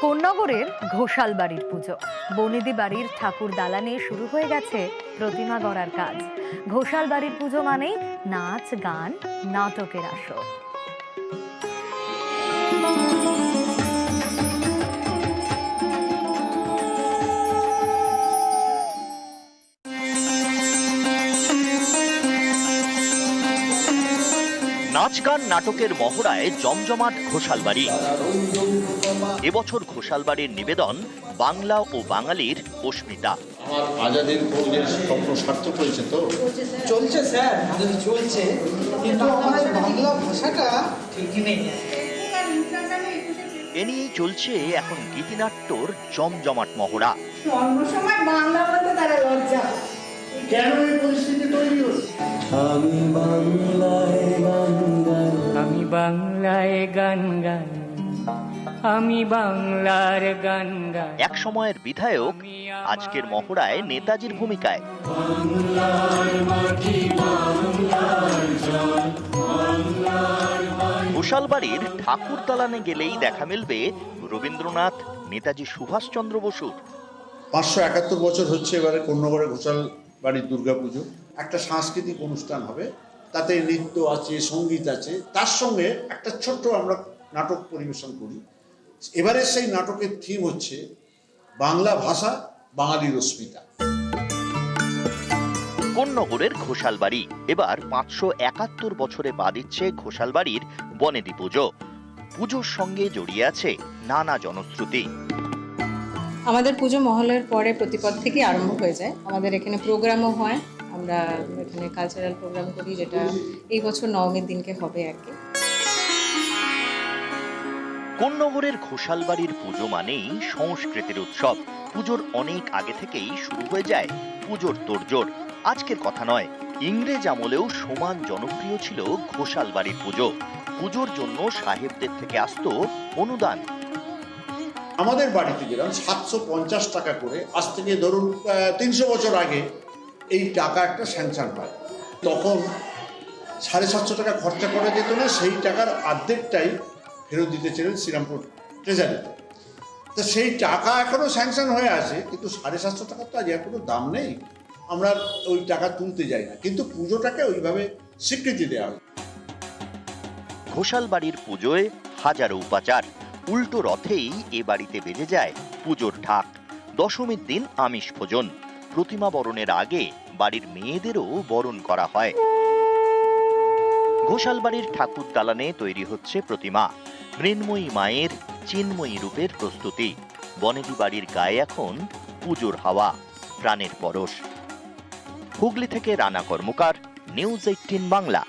কোন্নগরের ঘোষাল বাড়ির পুজো। বনেদি বাড়ির ঠাকুর দালানে শুরু হয়ে গেছে প্রতিমা গড়ার কাজ। ঘোষাল বাড়ির পুজো মানেই নাচ, গান, নাটকের আসর। নাচ গান নাটকের মহড়ায় জমজমাট ঘোষালবাড়ি। এবছর ঘোষালবাড়ির নিবেদন বাংলা ও বাঙালির অস্মিতা। আমার আজাদির স্বপ্ন সার্থক হয়েছে তো? চলছে স্যার চলছে। কিন্তু আমার বাংলা ভাষাটা ঠিকই নেই। এ নিয়েই চলছে এখন গীতিনাট্যর জমজমাট মহড়া। অন্য সময় বাংলা বলতে তারা লজ্জা। কেন এই পরিস্থিতি তৈরি হলো? আমি বাংলায় গান গাই আমি বাংলার গান গাই। এক সময়ের বিধায়ক আজকের মহড়ায় নেতাজির ভূমিকায়। ঘোষালবাড়ির ঠাকুর দালানে গেলেই দেখা মিলবে রবীন্দ্রনাথ নেতাজি সুভাষচন্দ্র বসুর। পাঁচশো একাত্তর বছর হচ্ছে এবারে কন্যগড়ে ঘোষাল বাড়ির দুর্গাপুজো। একটা সাংস্কৃতিক অনুষ্ঠান হবে। তাতে নৃত্য আছে সংগীত আছে। তার সঙ্গে একটা ছোট্ট আমরা নাটক পরিবেশন করি। এবারে সেই নাটকের থিম হচ্ছে বাংলা ভাষা বাঙালির অস্মিতা। কোন্নগরের ঘোষালবাড়ি। এবার পাঁচশো একাত্তর বছরে পা দিচ্ছে ঘোষালবাড়ির বনেদি পুজো। পুজোর সঙ্গে জড়িয়ে আছে নানা জনশ্রুতি। আমাদের পুজো মহলের পরে প্রতিপদ থেকে আরম্ভ হয়ে যায়। আমাদের এখানে প্রোগ্রামও হয়। আমরা এখানে কালচারাল প্রোগ্রাম করি যেটা এই বছর নবমীর দিনকে হবে আর কি। কোন্নগরের ঘোষালবাড়ির পুজো মানেই সংস্কৃতির উৎসব। পুজোর অনেক আগে থেকেই শুরু হয়ে যায় পুজোর তোড়জোড়। আজকের কথা নয় ইংরেজ আমলেও সমান জনপ্রিয় ছিল ঘোষাল বাড়ির পুজো। পুজোর জন্য সাহেবদের থেকে আসতো অনুদান। আমাদের বাড়িতে যেরকম সাতশো পঞ্চাশ টাকা করে আজ থেকে ধরুন তিনশো বছর আগে এই টাকা একটা স্যাংশন হয় তখন সাড়ে সাতশো টাকা খরচা করা যেত না, সেই টাকার অর্ধেকটাই ফেরত দিতে ছিলেন শ্রীরামপুর ট্রেজারিতে তো। সেই টাকা এখনও স্যাংশন হয়ে আছে, কিন্তু সাড়ে সাতশো টাকার তো আজ এখনও দাম নেই। আমরা ওই টাকা তুলতে যাই না। কিন্তু পুজোটাকে ওইভাবে স্বীকৃতি দেওয়া হয়। ঘোষাল বাড়ির পুজোয় হাজারো উপাচার। উল্টো রথেই এ বাড়িতে বেজে যায় পুজোর ঢাক। দশমীর দিন আমিষ ভোজন প্রতিমা বরণের আগে বাড়ির মেয়েদেরও বরণ করা হয়। ঘোষালবাড়ির ঠাকুর দালানে তৈরি হচ্ছে প্রতিমা। মৃন্ময়ী মায়ের, চিন্ময়ী রূপের প্রস্তুতি। বনেদি বাড়ির গায়ে এখন পুজোর হাওয়া, প্রাণের পরশ। হুগলি থেকে রানা কর্মকার, নিউজ এইটিন বাংলা।